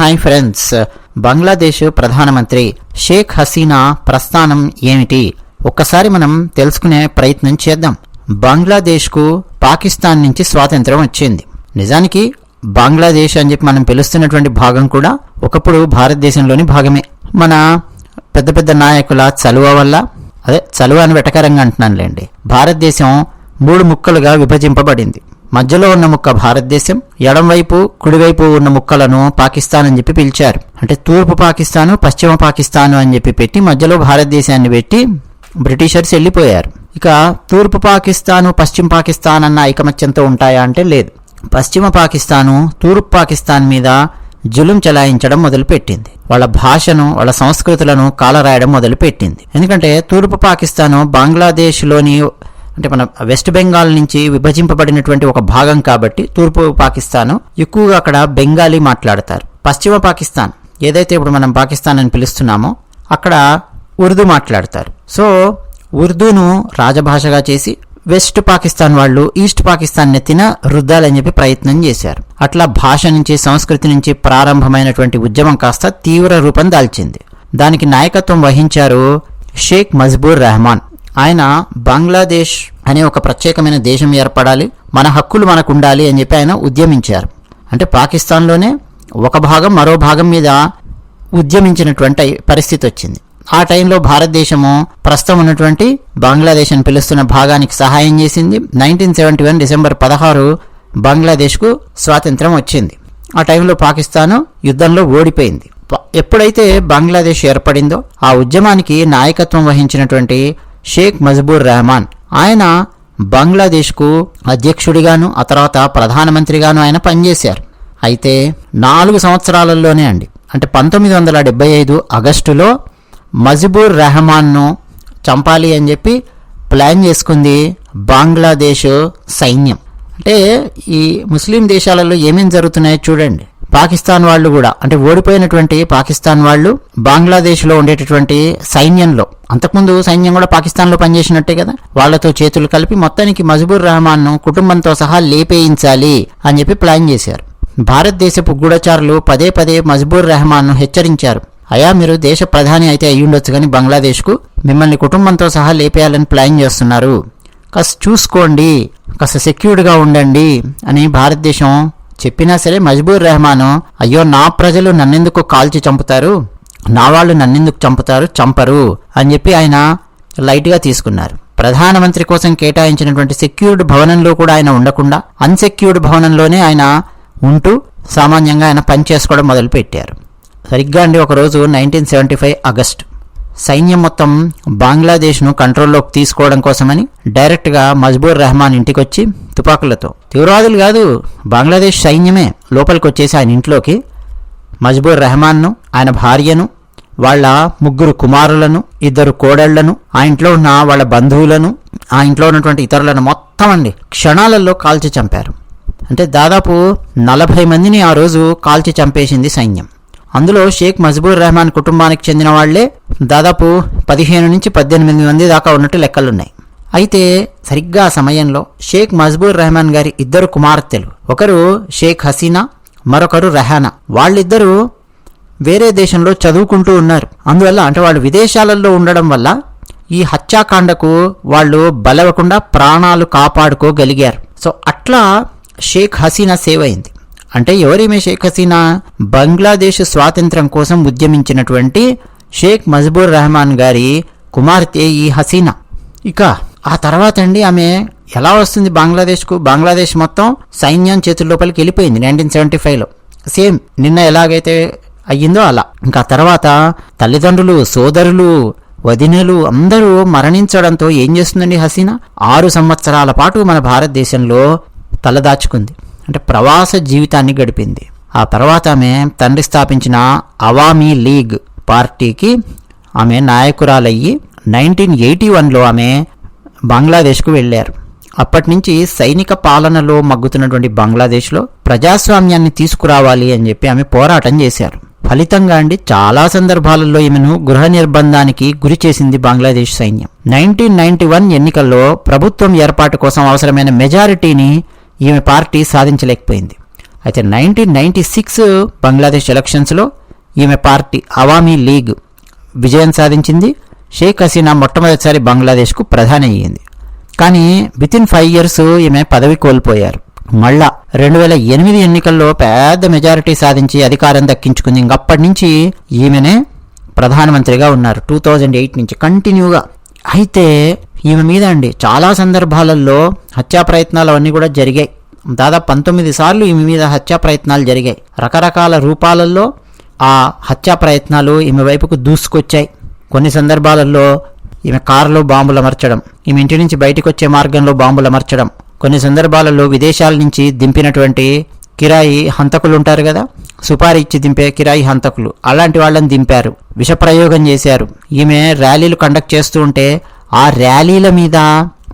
Hi friends. Bangladesh ప్రధానమంత్రి షేక్ హసీనా ప్రస్థానం ఏమిటి? ఒక్కసారి మనం తెలుసుకునే ప్రయత్నం చేద్దాం. బంగ్లాదేశ్కు పాకిస్తాన్ నుంచి స్వాతంత్రం వచ్చింది. నిజానికి బంగ్లాదేశ్ అని చెప్పి మనం పిలుస్తున్నటువంటి భాగం కూడా ఒకప్పుడు భారతదేశంలోని భాగమే. మన పెద్ద పెద్ద నాయకుల చలువ వల్ల అదే చలువ అని వెటకరంగా అంటున్నానులేండి. భారతదేశం మూడు ముక్కలుగా విభజింపబడింది. మధ్యలో ఉన్న ముక్క భారతదేశం ఎడంవైపు కుడివైపు ఉన్న ముక్కలను పాకిస్తాన్ అని చెప్పి పిలిచారు. అంటే తూర్పు పాకిస్తాను పశ్చిమ పాకిస్తాను అని చెప్పి పెట్టి మధ్యలో భారతదేశాన్ని పెట్టి బ్రిటిషర్స్ వెళ్ళిపోయారు. ఇక తూర్పు పాకిస్తాను పశ్చిమ పాకిస్తాన్ అన్న ఐకమత్యంతో ఉంటాయా అంటే లేదు. పశ్చిమ పాకిస్తాను తూర్పు పాకిస్తాన్ మీద జులుం చలాయించడం మొదలుపెట్టింది. వాళ్ళ భాషను వాళ్ళ సంస్కృతులను కాలరాయడం మొదలుపెట్టింది. ఎందుకంటే తూర్పు పాకిస్తాను బంగ్లాదేశ్లోని అంటే మన వెస్ట్ బెంగాల్ నుంచి విభజింపబడినటువంటి ఒక భాగం కాబట్టి తూర్పు పాకిస్తాను ఎక్కువగా అక్కడ బెంగాలీ మాట్లాడతారు. పశ్చిమ పాకిస్తాన్ ఏదైతే ఇప్పుడు మనం పాకిస్తాన్ అని పిలుస్తున్నామో అక్కడ ఉర్దూ మాట్లాడతారు. సో ఉర్దూను రాజభాషగా చేసి వెస్ట్ పాకిస్తాన్ వాళ్ళు ఈస్ట్ పాకిస్తాన్ నెత్తిన రుద్దాలని చెప్పి ప్రయత్నం చేశారు. అట్లా భాష నుంచి సంస్కృతి నుంచి ప్రారంభమైనటువంటి ఉద్యమం కాస్త తీవ్ర రూపం దాల్చింది. దానికి నాయకత్వం వహించారు షేక్ మజ్బూర్ రెహమాన్. ఆయన బంగ్లాదేశ్ అనే ఒక ప్రత్యేకమైన దేశం ఏర్పడాలి మన హక్కులు మనకు ఉండాలి అని చెప్పి ఆయన ఉద్యమించారు. అంటే పాకిస్తాన్లోనే ఒక భాగం మరో భాగం మీద ఉద్యమించినటువంటి పరిస్థితి వచ్చింది. ఆ టైంలో భారతదేశము ప్రస్తుతం ఉన్నటువంటి బంగ్లాదేశ్ అని పిలుస్తున్న భాగానికి సహాయం చేసింది. నైన్టీన్ సెవెంటీ వన్ డిసెంబర్ పదహారు బంగ్లాదేశ్కు స్వాతంత్రం వచ్చింది. ఆ టైంలో పాకిస్తాను యుద్ధంలో ఓడిపోయింది. ఎప్పుడైతే బంగ్లాదేశ్ ఏర్పడిందో ఆ ఉద్యమానికి నాయకత్వం వహించినటువంటి షేక్ మజ్బూర్ రెహమాన్ ఆయన బంగ్లాదేశ్కు అధ్యక్షుడిగాను ఆ తర్వాత ప్రధానమంత్రిగాను ఆయన పనిచేశారు. అయితే నాలుగు సంవత్సరాలలోనే అండి. అంటే పంతొమ్మిది వందల డెబ్బై ఐదు ఆగస్టులో మజిబూర్ రెహమాన్ను చంపాలి అని చెప్పి ప్లాన్ చేసుకుంది బంగ్లాదేశ్ సైన్యం. అంటే ఈ ముస్లిం దేశాలలో ఏమేమి జరుగుతున్నాయో చూడండి. పాకిస్తాన్ వాళ్ళు కూడా అంటే ఓడిపోయినటువంటి పాకిస్తాన్ వాళ్ళు బంగ్లాదేశ్లో ఉండేటటువంటి సైన్యంలో అంతకుముందు సైన్యం కూడా పాకిస్తాన్లో పనిచేసినట్టే కదా వాళ్ళతో చేతులు కలిపి మొత్తానికి మజబూర్ రెహమాన్ను కుటుంబంతో సహా లేపేయించాలి అని చెప్పి ప్లాన్ చేశారు. భారతదేశపు గూఢచారులు పదే పదే మజ్బూర్ రెహమాన్ను హెచ్చరించారు. అయా మీరు దేశ ప్రధాని అయితే అయ్యుండొచ్చు కానీ బంగ్లాదేశ్కు మిమ్మల్ని కుటుంబంతో సహా లేపేయాలని ప్లాన్ చేస్తున్నారు. కాస్త చూసుకోండి కాస్త సెక్యూర్డ్గా ఉండండి అని భారతదేశం చెప్పినా సరే మజ్బూర్ రెహమాను అయ్యో నా ప్రజలు నన్నెందుకు కాల్చి చంపుతారు? నా వాళ్ళు నన్నెందుకు చంపుతారు? చంపరు. అని చెప్పి ఆయన లైట్గా తీసుకున్నారు. ప్రధానమంత్రి కోసం కేటాయించినటువంటి సెక్యూర్డ్ భవనంలో కూడా ఆయన ఉండకుండా అన్సెక్యూర్డ్ భవనంలోనే ఆయన ఉంటూ సామాన్యంగా ఆయన పని చేసుకోవడం మొదలుపెట్టారు. సరిగ్గా అండి ఒకరోజు నైన్టీన్ సెవెంటీ ఫైవ్ ఆగస్ట్. సైన్యం మొత్తం బంగ్లాదేశ్ను కంట్రోల్లోకి తీసుకోవడం కోసమని డైరెక్ట్గా మజ్బూర్ రెహమాన్ ఇంటికొచ్చి తుపాకులతో తీవ్రవాదులు కాదు బంగ్లాదేశ్ సైన్యమే లోపలికి వచ్చేసి ఆయన ఇంట్లోకి. మజ్బూర్ రెహమాన్ను ఆయన భార్యను వాళ్ళ ముగ్గురు కుమారులను ఇద్దరు కోడళ్ళను ఆ ఇంట్లో ఉన్న వాళ్ళ బంధువులను ఆ ఇంట్లో ఉన్నటువంటి ఇతరులను మొత్తం అండి క్షణాలలో కాల్చి చంపారు. అంటే దాదాపు నలభై మందిని ఆ రోజు కాల్చి చంపేసింది సైన్యం. అందులో షేక్ మజ్బూర్ రెహమాన్ కుటుంబానికి చెందిన వాళ్ళే దాదాపు పదిహేను నుంచి పద్దెనిమిది మంది దాకా ఉన్నట్టు లెక్కలున్నాయి. అయితే సరిగ్గా ఆ సమయంలో షేక్ మజ్బూర్ రెహమాన్ గారి ఇద్దరు కుమార్తెలు. ఒకరు షేక్ హసీనా మరొకరు రెహానా. వాళ్ళిద్దరూ వేరే దేశంలో చదువుకుంటూ ఉన్నారు. అందువల్ల అంటే వాళ్ళు విదేశాలలో ఉండడం వల్ల ఈ హత్యాకాండకు వాళ్ళు బలవకుండా ప్రాణాలు కాపాడుకోగలిగారు. సో అట్లా షేక్ హసీనా సేవ్ అయింది. అంటే ఎవరేమే షేక్ హసీనా బంగ్లాదేశ్ స్వాతంత్రం కోసం ఉద్యమించినటువంటి షేక్ మజ్బూర్ రెహమాన్ గారి కుమార్తె ఈ హసీనా. ఇక ఆ తర్వాత అండి ఆమె ఎలా వస్తుంది బంగ్లాదేశ్కు? బంగ్లాదేశ్ మొత్తం సైన్యం చేతుల లోపలికి వెళ్ళిపోయింది నైన్టీన్ సెవెంటీ ఫైవ్లో. సేమ్ నిన్న ఎలాగైతే అయ్యిందో అలా. ఇంకా తర్వాత తల్లిదండ్రులు సోదరులు వదినలు అందరూ మరణించడంతో ఏం చేస్తుందండి హసీనా? ఆరు సంవత్సరాల పాటు మన భారతదేశంలో తలదాచుకుంది. అంటే ప్రవాస జీవితాన్ని గడిపింది. ఆ తర్వాత ఆమె తండ్రి స్థాపించిన అవామీ లీగ్ పార్టీకి ఆమె నాయకురాలయ్యి నైన్టీన్ ఎయిటీ వన్లో ఆమె బంగ్లాదేశ్కు వెళ్ళారు. అప్పటి నుంచి సైనిక పాలనలో మగ్గుతున్నటువంటి బంగ్లాదేశ్లో ప్రజాస్వామ్యాన్ని తీసుకురావాలి అని చెప్పి ఆమె పోరాటం చేశారు. ఫలితంగా అండి చాలా సందర్భాలలో ఈమెను గృహ నిర్బంధానికి గురి చేసింది బంగ్లాదేశ్ సైన్యం. నైన్టీన్ నైన్టీ వన్ ఎన్నికల్లో ప్రభుత్వం ఏర్పాటు కోసం అవసరమైన మెజారిటీని ఈమె పార్టీ సాధించలేకపోయింది. అయితే నైన్టీన్ నైన్టీ సిక్స్ బంగ్లాదేశ్ ఎలక్షన్స్లో ఈమె పార్టీ అవామీ లీగ్ విజయం సాధించింది. షేక్ హసీనా మొట్టమొదటిసారి బంగ్లాదేశ్కు ప్రధాని అయ్యింది. కానీ వితిన్ ఫైవ్ ఇయర్స్ ఈమె పదవి కోల్పోయారు. మళ్ళా రెండు వేల ఎనిమిది ఎన్నికల్లో పెద్ద మెజారిటీ సాధించి అధికారం దక్కించుకుంది. ఇంకప్పటి నుంచి ఈమెనే ప్రధానమంత్రిగా ఉన్నారు. టూ థౌజండ్ ఎయిట్ నుంచి కంటిన్యూగా. అయితే ఈమె మీద అండి చాలా సందర్భాలలో హత్యా ప్రయత్నాలు అవన్నీ కూడా జరిగాయి. దాదాపు పంతొమ్మిది సార్లు ఈమె మీద హత్యా ప్రయత్నాలు జరిగాయి. రకరకాల రూపాలలో ఆ హత్యా ప్రయత్నాలు ఈమె వైపుకు దూసుకొచ్చాయి. కొన్ని సందర్భాలలో ఈమె కారులో బాంబులు అమర్చడం ఈమె ఇంటి నుంచి బయటకు వచ్చే మార్గంలో బాంబులు అమర్చడం కొన్ని సందర్భాలలో విదేశాల నుంచి దింపినటువంటి కిరాయి హంతకులు ఉంటారు కదా సుపారీ ఇచ్చి దింపే కిరాయి హంతకులు. అలాంటి వాళ్ళని దింపారు విషప్రయోగం చేశారు. ఈమె ర్యాలీలు కండక్ట్ చేస్తూ ఉంటే ఆ ర్యాలీల మీద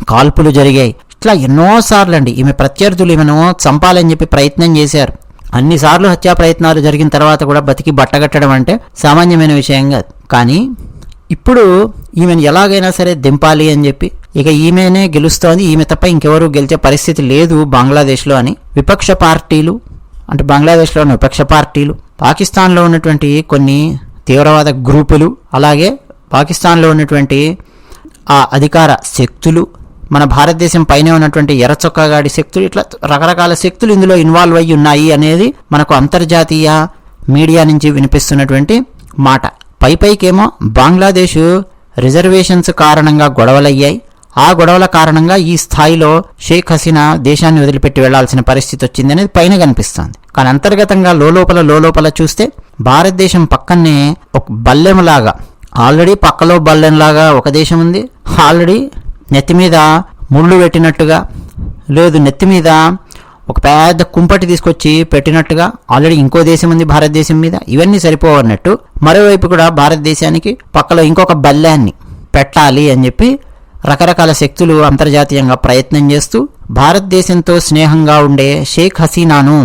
కాల్పులు జరిగాయి. ఇట్లా ఎన్నోసార్లు అండి ఈమె ప్రత్యర్థులు ఈమెను చంపాలని చెప్పి ప్రయత్నం చేశారు. అన్నిసార్లు హత్యా ప్రయత్నాలు జరిగిన తర్వాత కూడా బతికి బట్టగట్టడం అంటే సామాన్యమైన విషయం కాదు. కానీ ఇప్పుడు ఈమెను ఎలాగైనా సరే దింపాలి అని చెప్పి ఇక ఈమెనే గెలుస్తోంది. ఈమె తప్ప ఇంకెవరూ గెలిచే పరిస్థితి లేదు బంగ్లాదేశ్లో అని. విపక్ష పార్టీలు అంటే బంగ్లాదేశ్లో ఉన్న విపక్ష పార్టీలు పాకిస్తాన్లో ఉన్నటువంటి కొన్ని తీవ్రవాద గ్రూపులు అలాగే పాకిస్తాన్లో ఉన్నటువంటి ఆ అధికార శక్తులు మన భారతదేశం పైనే ఉన్నటువంటి ఎర్రచొక్కగాడి శక్తులు ఇట్లా రకరకాల శక్తులు ఇందులో ఇన్వాల్వ్ అయ్యి ఉన్నాయి అనేది మనకు అంతర్జాతీయ మీడియా నుంచి వినిపిస్తున్నటువంటి మాట. పై పైకేమో బంగ్లాదేశ్ రిజర్వేషన్స్ కారణంగా గొడవలయ్యాయి. ఆ గొడవల కారణంగా ఈ స్థాయిలో షేక్ హసీనా దేశాన్ని వదిలిపెట్టి వెళ్ళాల్సిన పరిస్థితి వచ్చింది అనేది పైన కనిపిస్తోంది. కానీ అంతర్గతంగా లోలోపల లోలోపల చూస్తే భారతదేశం పక్కనే ఒక బల్లెంలాగా ఆల్రెడీ పక్కలో బల్లెంలాగా ఒక దేశం ఉంది. ఆల్రెడీ నెత్తి మీద ముళ్ళు పెట్టినట్టుగా లేదు నెత్తి మీద ఒక పెద్ద కుంపటి తీసుకొచ్చి పెట్టినట్టుగా ఆల్రెడీ ఇంకో దేశం ఉంది భారతదేశం మీద. ఇవన్నీ సరిపోవన్నట్టు మరోవైపు కూడా భారతదేశానికి పక్కలో ఇంకొక బల్లాన్ని పెట్టాలి అని చెప్పి రకరకాల శక్తులు అంతర్జాతీయంగా ప్రయత్నం చేస్తూ భారతదేశంతో స్నేహంగా ఉండే షేక్ హసీనాను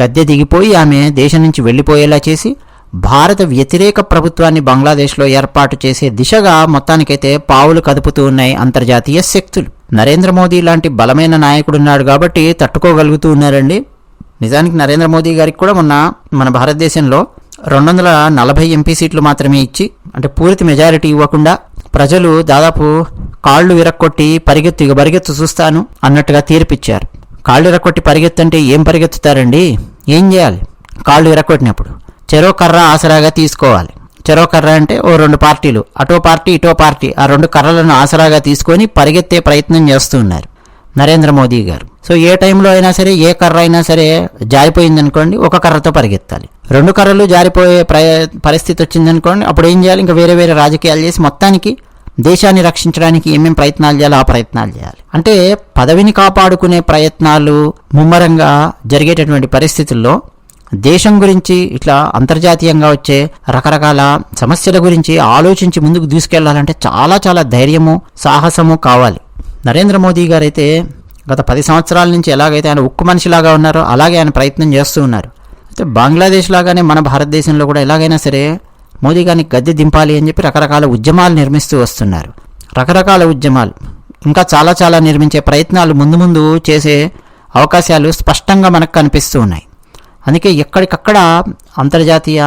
గద్దె దిగిపోయి ఆమె దేశం నుంచి వెళ్ళిపోయేలా చేసి భారత వ్యతిరేక ప్రభుత్వాన్ని బంగ్లాదేశ్లో ఏర్పాటు చేసే దిశగా మొత్తానికైతే పావులు కదుపుతూ ఉన్నాయి అంతర్జాతీయ శక్తులు. నరేంద్ర మోదీ లాంటి బలమైన నాయకుడు ఉన్నాడు కాబట్టి తట్టుకోగలుగుతూ ఉన్నారండి. నిజానికి నరేంద్ర మోదీ గారికి కూడా మొన్న మన భారతదేశంలో రెండు వందల నలభై ఎంపీ సీట్లు మాత్రమే ఇచ్చి అంటే పూర్తి మెజారిటీ ఇవ్వకుండా ప్రజలు దాదాపు కాళ్ళు విరక్కొట్టి పరిగెత్తు ఇక పరిగెత్తు చూస్తాను అన్నట్టుగా తీర్పిచ్చారు. కాళ్ళు విరక్కొట్టి పరిగెత్తంటే ఏం పరిగెత్తుతారండి? ఏం చేయాలి? కాళ్ళు విరక్కొట్టినప్పుడు. చెరో కర్ర ఆసరాగా తీసుకోవాలి. చెరో కర్ర అంటే ఓ రెండు పార్టీలు. అటో పార్టీ ఇటో పార్టీ ఆ రెండు కర్రలను ఆసరాగా తీసుకొని పరిగెత్తే ప్రయత్నం చేస్తున్నారు నరేంద్ర మోదీ గారు. సో ఏ టైంలో అయినా సరే ఏ కర్ర అయినా సరే జారిపోయింది అనుకోండి ఒక కర్రతో పరిగెత్తాలి. రెండు కర్రలు జారిపోయే పరిస్థితి వచ్చిందనుకోండి అప్పుడు ఏం చేయాలి? ఇంకా వేరే వేరే రాజకీయాలు చేసి మొత్తానికి దేశాన్ని రక్షించడానికి ఏమేం ప్రయత్నాలు చేయాలో ఆ ప్రయత్నాలు చేయాలి. అంటే పదవిని కాపాడుకునే ప్రయత్నాలు ముమ్మరంగా జరిగేటటువంటి పరిస్థితుల్లో దేశం గురించి ఇట్లా అంతర్జాతీయంగా వచ్చే రకరకాల సమస్యల గురించి ఆలోచించి ముందుకు తీసుకెళ్ళాలంటే చాలా చాలా ధైర్యము సాహసము కావాలి. నరేంద్ర మోదీ గారైతే గత పది సంవత్సరాల నుంచి ఎలాగైతే ఆయన ఉక్కు మనిషిలాగా ఉన్నారో అలాగే ఆయన ప్రయత్నం చేస్తూ ఉన్నారు. అయితే బంగ్లాదేశ్ లాగానే మన భారతదేశంలో కూడా ఎలాగైనా సరే మోదీ గారిని గద్దె దింపాలి అని చెప్పి రకరకాల ఉద్యమాలు నిర్మిస్తూ వస్తున్నారు. రకరకాల ఉద్యమాలు ఇంకా చాలా చాలా నిర్మించే ప్రయత్నాలు ముందు ముందు చేసే అవకాశాలు స్పష్టంగా మనకు కనిపిస్తూ ఉన్నాయి. అందుకే ఎక్కడికక్కడ అంతర్జాతీయ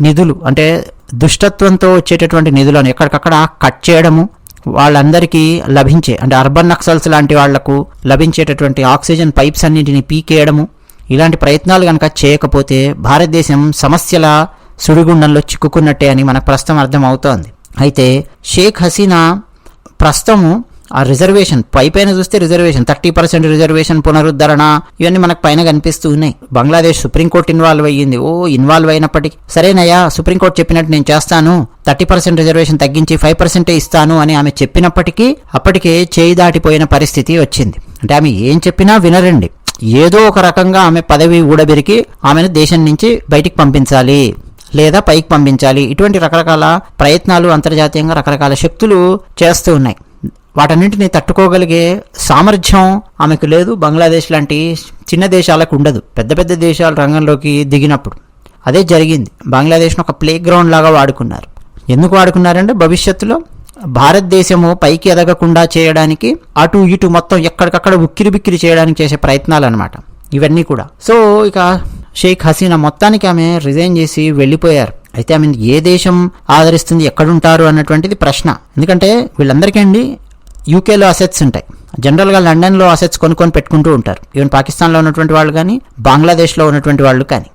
నిధులు అంటే దుష్టత్వంతో వచ్చేటటువంటి నిధులను ఎక్కడికక్కడ కట్ చేయడము వాళ్ళందరికీ లభించే అంటే అర్బన్ నక్సల్స్ లాంటి వాళ్ళకు లభించేటటువంటి ఆక్సిజన్ పైప్స్ అన్నింటిని పీకేయడము. ఇలాంటి ప్రయత్నాలు కనుక చేయకపోతే భారతదేశం సమస్యల సుడిగుండంలో చిక్కుకున్నట్టే అని మనకు ప్రస్తుతం అర్థం అవుతోంది అయితే షేక్ హసీనా ప్రస్తుతము ఆ రిజర్వేషన్ పై పైన చూస్తే రిజర్వేషన్ థర్టీ పర్సెంట్ రిజర్వేషన్ పునరుద్ధరణ ఇవన్నీ మనకు పైన కనిపిస్తూ ఉన్నాయి. బంగ్లాదేశ్ సుప్రీంకోర్టు ఇన్వాల్వ్ అయ్యింది. ఓ ఇన్వాల్వ్ అయినప్పటికీ. సరేనయ్యా సుప్రీంకోర్టు చెప్పినట్టు నేను చేస్తాను. థర్టీ పర్సెంట్ రిజర్వేషన్ తగ్గించి ఫైవ్ పర్సెంటే ఇస్తాను అని ఆమె చెప్పినప్పటికీ అప్పటికే చేయి దాటిపోయిన పరిస్థితి వచ్చింది. అంటే ఆమె ఏం చెప్పినా వినరండి. ఏదో ఒక రకంగా ఆమె పదవి ఊడబెరికి ఆమెను దేశం నుంచి బయటికి పంపించాలి. లేదా పైకి పంపించాలి. ఇటువంటి రకరకాల ప్రయత్నాలు అంతర్జాతీయంగా రకరకాల శక్తులు చేస్తూ ఉన్నాయి. వాటన్నింటిని తట్టుకోగలిగే సామర్థ్యం ఆమెకు లేదు. బంగ్లాదేశ్ లాంటి చిన్న దేశాలకు ఉండదు. పెద్ద పెద్ద దేశాల రంగంలోకి దిగినప్పుడు అదే జరిగింది. బంగ్లాదేశ్ను ఒక ప్లే గ్రౌండ్ లాగా వాడుకున్నారు. ఎందుకు వాడుకున్నారంటే భవిష్యత్తులో భారతదేశము పైకి ఎదగకుండా చేయడానికి అటు ఇటు మొత్తం ఎక్కడికక్కడ ఉక్కిరి బిక్కిరి చేయడానికి చేసే ప్రయత్నాలు అనమాట ఇవన్నీ కూడా. సో ఇక షేక్ హసీనా మొత్తానికి ఆమె రిజైన్ చేసి వెళ్ళిపోయారు. అయితే ఆమె ఏ దేశం ఆదరిస్తుంది ఎక్కడుంటారు అన్నటువంటిది ప్రశ్న. ఎందుకంటే వీళ్ళందరికీ అండి యూకేలో అసెట్స్ ఉంటాయి. జనరల్గా లండన్లో అసెట్స్ కొనుక్కొని పెట్టుకుంటూ ఉంటారు. ఈవెన్ పాకిస్తాన్లో ఉన్నటువంటి వాళ్ళు కానీ బంగ్లాదేశ్లో ఉన్నటువంటి వాళ్ళు కానీ.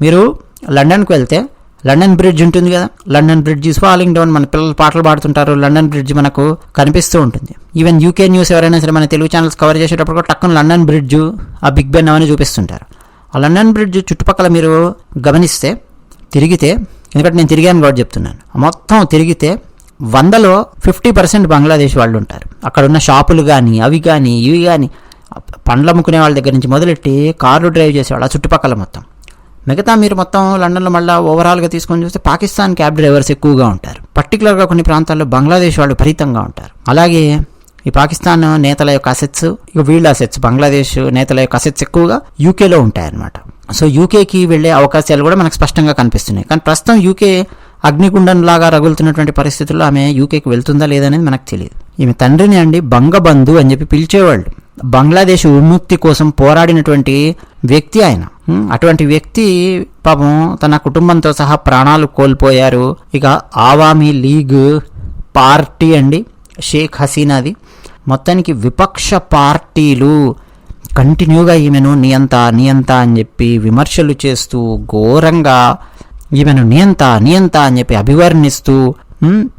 మీరు లండన్కి వెళ్తే లండన్ బ్రిడ్జ్ ఉంటుంది కదా? London Bridge is falling down మన పిల్లలు పాటలు పాడుతుంటారు. లండన్ బ్రిడ్జ్ మనకు కనిపిస్తూ ఉంటుంది. ఈవెన్ యూకే న్యూస్ ఎవరైనా సరే మన తెలుగు ఛానల్స్ కవర్ చేసేటప్పుడు కూడా టక్కున లండన్ బ్రిడ్జ్ ఆ బిగ్ బెన్ అవన్నీ చూపిస్తుంటారు. ఆ లండన్ బ్రిడ్జ్ చుట్టుపక్కల మీరు గమనిస్తే తిరిగితే ఎందుకంటే నేను తిరిగాను కూడా చెప్తున్నాను. మొత్తం తిరిగితే వందలో ఫిఫ్టీ పర్సెంట్ బంగ్లాదేశ్ వాళ్ళు ఉంటారు అక్కడ ఉన్న షాపులు కానీ అవి కానీ ఇవి కానీ పండ్లు అమ్ముకునే వాళ్ళ దగ్గర నుంచి మొదలెట్టి కార్లు డ్రైవ్ చేసేవాళ్ళు ఆ చుట్టుపక్కల మొత్తం. మిగతా మీరు మొత్తం లండన్లో మళ్ళీ ఓవరాల్గా తీసుకొని చూస్తే పాకిస్తాన్ క్యాబ్ డ్రైవర్స్ ఎక్కువగా ఉంటారు. పర్టికులర్గా కొన్ని ప్రాంతాల్లో బంగ్లాదేశ్ వాళ్ళు విపరీతంగా ఉంటారు. అలాగే ఈ పాకిస్తాన్ నేతల యొక్క అసెట్స్ ఇక వీళ్ళ అసెట్స్ బంగ్లాదేశ్ నేతల యొక్క అసెట్స్ ఎక్కువగా యూకేలో ఉంటాయన్నమాట. సో యూకేకి వెళ్ళే అవకాశాలు కూడా మనకు స్పష్టంగా కనిపిస్తున్నాయి. కానీ ప్రస్తుతం యూకే అగ్నిగుండం లాగా రగులుతున్నటువంటి పరిస్థితుల్లో ఆమె యూకేకి వెళ్తుందా లేదనేది మనకు తెలియదు. ఈమె తండ్రిని అండి బంగబంధు అని చెప్పి పిలిచేవాళ్ళు. బంగ్లాదేశ్ విముక్తి కోసం పోరాడినటువంటి వ్యక్తి ఆయన. అటువంటి వ్యక్తి పాపం తన కుటుంబంతో సహా ప్రాణాలు కోల్పోయారు. ఇక ఆవామీ లీగ్ పార్టీ అండి షేక్ హసీనాది. మొత్తానికి విపక్ష పార్టీలు కంటిన్యూగా ఈమెను నియంత నియంత అని చెప్పి విమర్శలు చేస్తూ ఘోరంగా ఈమెను నియంత నియంత అని చెప్పి అభివర్ణిస్తూ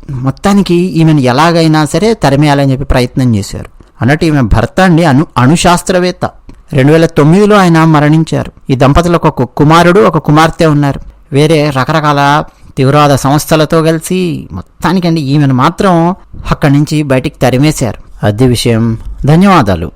మొత్తానికి ఈమెను ఎలాగైనా సరే తరిమేయాలని చెప్పి ప్రయత్నం చేశారు. అన్నట్టు ఈమె భర్త అండి అణు అణుశాస్త్రవేత్త. రెండు వేల తొమ్మిదిలో ఆయన మరణించారు. ఈ దంపతులకు ఒక కుమారుడు ఒక కుమార్తె ఉన్నారు. వేరే రకరకాల తీవ్రవాద సంస్థలతో కలిసి మొత్తానికండి ఈమెను మాత్రం అక్కడి నుంచి బయటికి తరిమేశారు. అది విషయం. ధన్యవాదాలు.